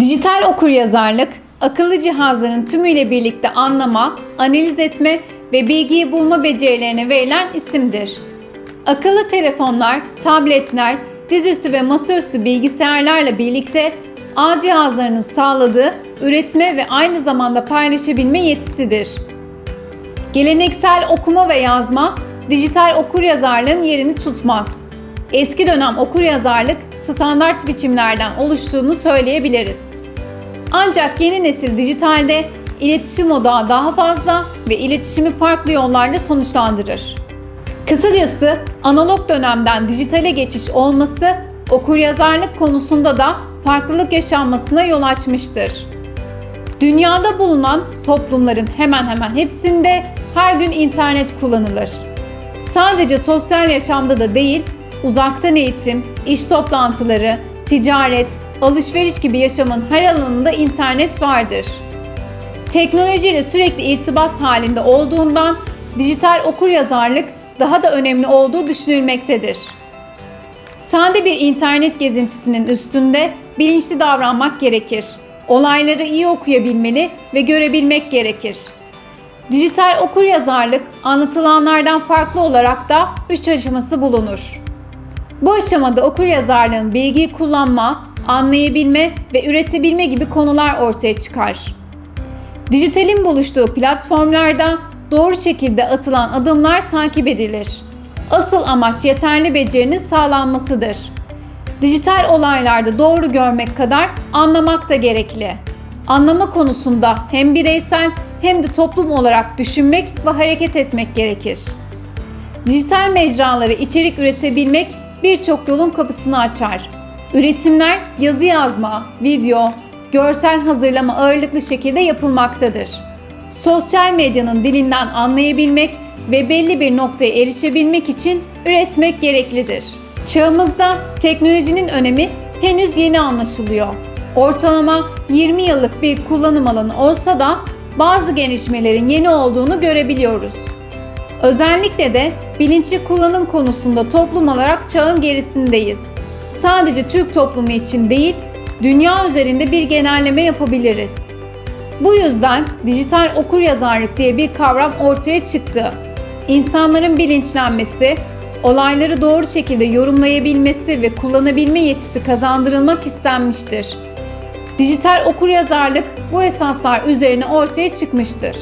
Dijital okuryazarlık, akıllı cihazların tümüyle birlikte anlama, analiz etme ve bilgiyi bulma becerilerine verilen isimdir. Akıllı telefonlar, tabletler, dizüstü ve masaüstü bilgisayarlarla birlikte ağ cihazlarının sağladığı üretme ve aynı zamanda paylaşabilme yetisidir. Geleneksel okuma ve yazma, dijital okuryazarlığın yerini tutmaz. Eski dönem okuryazarlık standart biçimlerden oluştuğunu söyleyebiliriz. Ancak yeni nesil dijitalde iletişim odağı daha fazla ve iletişimi farklı yollarla sonuçlandırır. Kısacası analog dönemden dijitale geçiş olması okuryazarlık konusunda da farklılık yaşanmasına yol açmıştır. Dünyada bulunan toplumların hemen hemen hepsinde her gün internet kullanılır. Sadece sosyal yaşamda da değil, uzaktan eğitim, iş toplantıları, ticaret, alışveriş gibi yaşamın her alanında internet vardır. Teknolojiyle sürekli irtibat halinde olduğundan dijital okuryazarlık daha da önemli olduğu düşünülmektedir. Sade bir internet gezintisinin üstünde bilinçli davranmak gerekir. Olayları iyi okuyabilmeli ve görebilmek gerekir. Dijital okuryazarlık anlatılanlardan farklı olarak da üç aşaması bulunur. Bu aşamada okuryazarlığın bilgiyi kullanma, anlayabilme ve üretebilme gibi konular ortaya çıkar. Dijitalin buluştuğu platformlarda doğru şekilde atılan adımlar takip edilir. Asıl amaç yeterli becerinin sağlanmasıdır. Dijital olaylarda doğru görmek kadar anlamak da gerekli. Anlama konusunda hem bireysel hem de toplum olarak düşünmek ve hareket etmek gerekir. Dijital mecraları içerik üretebilmek birçok yolun kapısını açar. Üretimler yazı yazma, video, görsel hazırlama ağırlıklı şekilde yapılmaktadır. Sosyal medyanın dilinden anlayabilmek ve belli bir noktaya erişebilmek için üretmek gereklidir. Çağımızda teknolojinin önemi henüz yeni anlaşılıyor. Ortalama 20 yıllık bir kullanım alanı olsa da bazı gelişmelerin yeni olduğunu görebiliyoruz. Özellikle de bilinçli kullanım konusunda toplum olarak çağın gerisindeyiz. Sadece Türk toplumu için değil, dünya üzerinde bir genelleme yapabiliriz. Bu yüzden dijital okuryazarlık diye bir kavram ortaya çıktı. İnsanların bilinçlenmesi, olayları doğru şekilde yorumlayabilmesi ve kullanabilme yetisi kazandırılmak istenmiştir. Dijital okuryazarlık bu esaslar üzerine ortaya çıkmıştır.